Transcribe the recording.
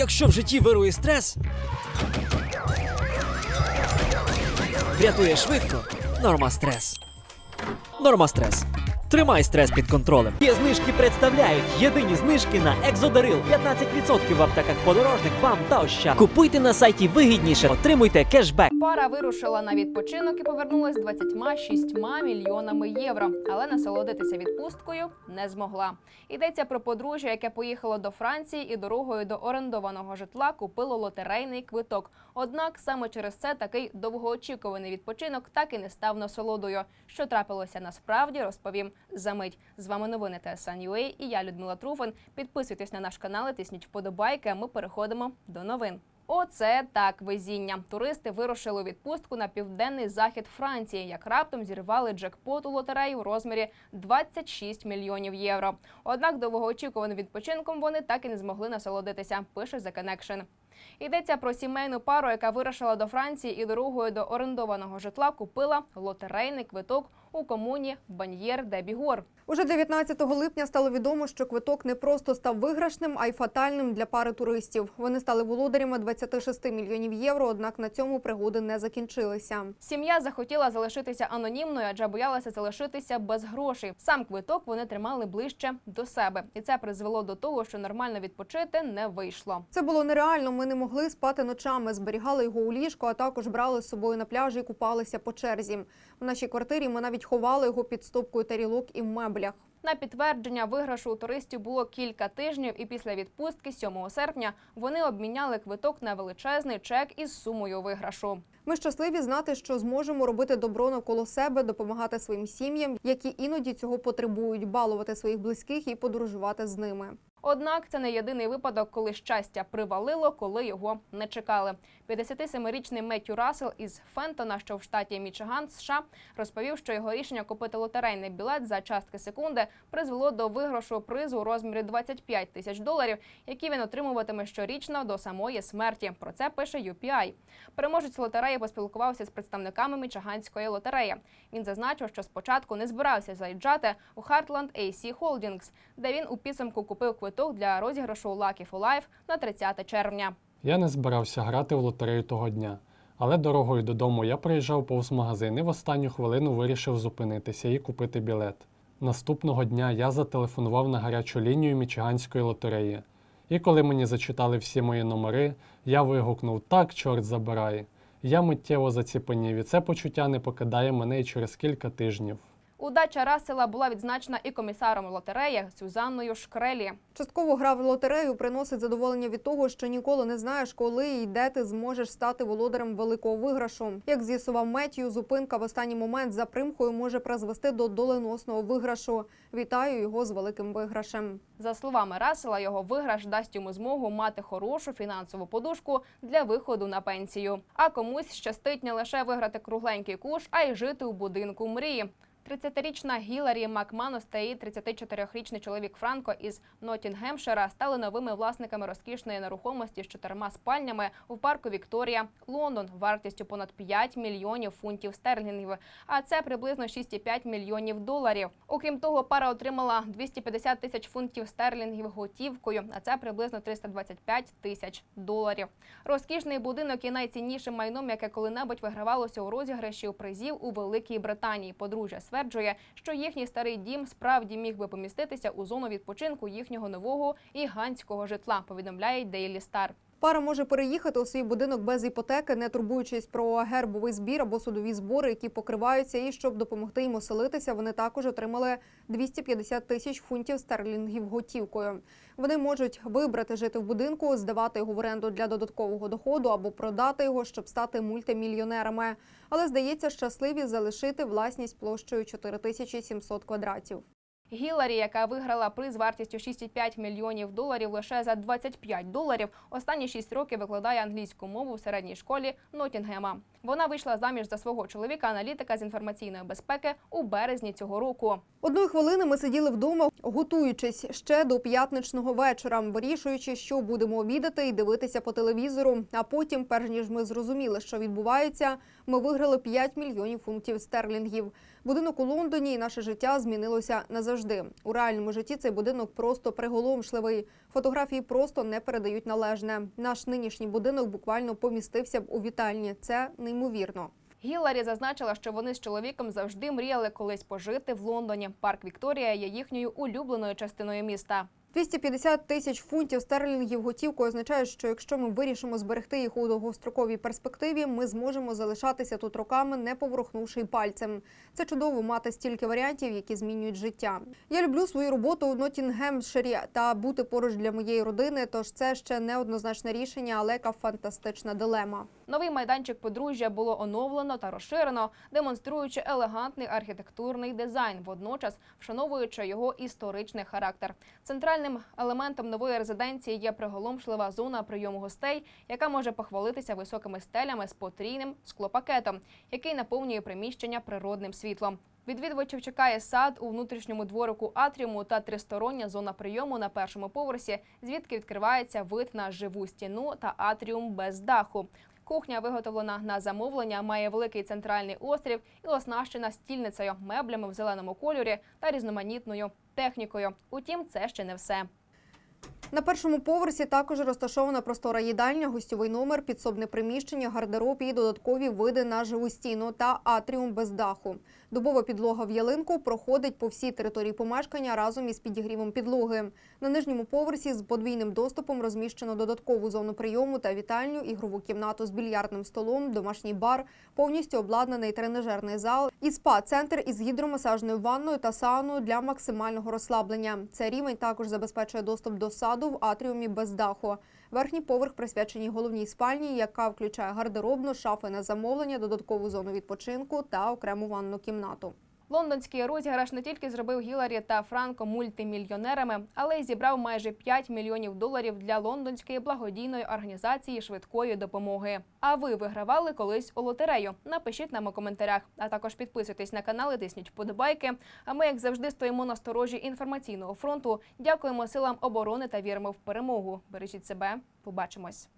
Якщо в житті вирує стрес, врятує швидко. Норма стрес. Норма стрес. Тримай стрес під контролем. Є знижки представляють єдині знижки на Екзодарил. 15% в аптеках подорожник, бам та ощад. Купуйте на сайті вигідніше, отримуйте кешбек. Пара вирушила на відпочинок і повернулась з 26 мільйонами євро, але насолодитися відпусткою не змогла. Йдеться про подружжя, яке поїхало до Франції і дорогою до орендованого житла купило лотерейний квиток. Однак саме через це такий довгоочікуваний відпочинок так і не став насолодою. Що трапилося насправді, розповім за мить. З вами новини TSN.ua і я Людмила Труфан. Підписуйтесь на наш канал, і тисніть вподобайки. А ми переходимо до новин. Оце так везіння. Туристи вирушили у відпустку на південний захід Франції, як раптом зірвали джекпот у лотереї у розмірі 26 мільйонів євро. Однак довгоочікуваним відпочинком вони так і не змогли насолодитися. Пише The Connection. Йдеться про сімейну пару, яка вирушила до Франції і дорогою до орендованого житла купила лотерейний квиток у комуні Баньєр де Бігор. Уже 19 липня стало відомо, що квиток не просто став виграшним, а й фатальним для пари туристів. Вони стали володарями 26 мільйонів євро. Однак на цьому пригоди не закінчилися. Сім'я захотіла залишитися анонімною, адже боялася залишитися без грошей. Сам квиток вони тримали ближче до себе, і це призвело до того, що нормально відпочити не вийшло. Це було нереально. Ми не могли спати ночами, зберігали його у ліжку, а також брали з собою на пляжі і купалися по черзі. В нашій квартирі ми навіть ховали його під стопкою тарілок і в меблях. На підтвердження виграшу у туристів було кілька тижнів, і після відпустки 7 серпня вони обміняли квиток на величезний чек із сумою виграшу. Ми щасливі знати, що зможемо робити добро навколо себе, допомагати своїм сім'ям, які іноді цього потребують, балувати своїх близьких і подорожувати з ними. Однак це не єдиний випадок, коли щастя привалило, коли його не чекали. 57-річний Меттю Рассел із Фентона, що в штаті Мічиган, США, розповів, що його рішення купити лотерейний білет за частки секунди призвело до виграшу призу у розмірі 25 тисяч доларів, які він отримуватиме щорічно до самої смерті. Про це пише UPI. Переможець лотереї поспілкувався з представниками Мічиганської лотереї. Він зазначив, що спочатку не збирався заїжджати у Heartland AC Holdings, де він у підсумку купив квиток для розіграшу Lucky for Life на 30 червня. Я не збирався грати в лотерею того дня, але дорогою додому я проїжджав повз магазин і в останню хвилину вирішив зупинитися і купити білет. Наступного дня я зателефонував на гарячу лінію Мічиганської лотереї. І коли мені зачитали всі мої номери, я вигукнув так, чорт забирай. Я миттєво заціпенів, і це почуття не покидає мене і через кілька тижнів. Удача Рассела була відзначена і комісаром лотереї Сюзанною Шкрелі. Частково гра в лотерею приносить задоволення від того, що ніколи не знаєш, коли і де ти зможеш стати володарем великого виграшу. Як з'ясував Меттію, зупинка в останній момент за примкою може призвести до доленосного виграшу. Вітаю його з великим виграшем. За словами Рассела, його виграш дасть йому змогу мати хорошу фінансову подушку для виходу на пенсію. А комусь щастить не лише виграти кругленький куш, а й жити у будинку мрії. 30-річна Гіларі Макманус та її 34-річний чоловік Франко із Ноттінгемшира стали новими власниками розкішної нерухомості з чотирма спальнями у парку Вікторія, Лондон, вартістю понад 5 мільйонів фунтів стерлінгів. А це приблизно 6,5 мільйонів доларів. Окрім того, пара отримала 250 тисяч фунтів стерлінгів готівкою, а це приблизно 325 тисяч доларів. Розкішний будинок є найціннішим майном, яке коли-небудь вигравалося у розіграші призів у Великій Британії. Подружжя стверджує, що їхній старий дім справді міг би поміститися у зону відпочинку їхнього нового гігантського житла. Повідомляє Daily Star. Пара може переїхати у свій будинок без іпотеки, не турбуючись про гербовий збір або судові збори, які покриваються. І щоб допомогти їм оселитися, вони також отримали 250 тисяч фунтів стерлінгів готівкою. Вони можуть вибрати жити в будинку, здавати його в оренду для додаткового доходу або продати його, щоб стати мультимільйонерами. Але здається, щасливі залишити власність площею 4700 квадратів. Гіларі, яка виграла приз вартістю 6,5 мільйонів доларів лише за 25 доларів, останні 6 років викладає англійську мову в середній школі Ноттінгема. Вона вийшла заміж за свого чоловіка, аналітика з інформаційної безпеки у березні цього року. Одної хвилини ми сиділи вдома, готуючись ще до п'ятничного вечора, вирішуючи, що будемо обідати і дивитися по телевізору. А потім, перш ніж ми зрозуміли, що відбувається, ми виграли 5 мільйонів фунтів стерлінгів. Будинок у Лондоні і наше життя змінилося назавжди. У реальному житті цей будинок просто приголомшливий. Фотографії просто не передають належне. Наш нинішній будинок буквально помістився б у вітальні. Це неймовірно. Гіларі зазначила, що вони з чоловіком завжди мріяли колись пожити в Лондоні. Парк Вікторія є їхньою улюбленою частиною міста. 250 тисяч фунтів стерлінгів готівкою означає, що якщо ми вирішимо зберегти їх у довгостроковій перспективі, ми зможемо залишатися тут роками, не поворухнувши пальцем. Це чудово мати стільки варіантів, які змінюють життя. Я люблю свою роботу у Ноттінгемширі та бути поруч для моєї родини. Тож це ще не однозначне рішення, але яка фантастична дилема. Новий майданчик подружжя було оновлено та розширено, демонструючи елегантний архітектурний дизайн, водночас вшановуючи його історичний характер. Центральним елементом нової резиденції є приголомшлива зона прийому гостей, яка може похвалитися високими стелями з потрійним склопакетом, який наповнює приміщення природним світлом. Відвідувачів чекає сад у внутрішньому дворику атріуму та тристороння зона прийому на першому поверсі, звідки відкривається вид на живу стіну та атріум без даху. Кухня, виготовлена на замовлення, має великий центральний острів і оснащена стільницею, меблями в зеленому кольорі та різноманітною технікою. Утім, це ще не все. На першому поверсі також розташована простора їдальня, гостьовий номер, підсобне приміщення, гардероб і додаткові види на живу стіну та атріум без даху. Дубова підлога в ялинку проходить по всій території помешкання разом із підігрівом підлоги. На нижньому поверсі з подвійним доступом розміщено додаткову зону прийому та вітальню, ігрову кімнату з більярдним столом, домашній бар, повністю обладнаний тренажерний зал і спа-центр із гідромасажною ванною та сауною для максимального розслаблення. Цей рівень також забезпечує доступ до саду в атріумі без даху. Верхній поверх присвячений головній спальні, яка включає гардеробну, шафи на замовлення, додаткову зону відпочинку та окрему ванну кімнату. Лондонський розіграш не тільки зробив Гіларі та Франко мультимільйонерами, але й зібрав майже 5 мільйонів доларів для лондонської благодійної організації швидкої допомоги. А ви вигравали колись у лотерею? Напишіть нам у коментарях, а також підписуйтесь на канал і тисніть вподобайки. А ми, як завжди, стоїмо на сторожі інформаційного фронту. Дякуємо силам оборони та віримо в перемогу. Бережіть себе. Побачимось.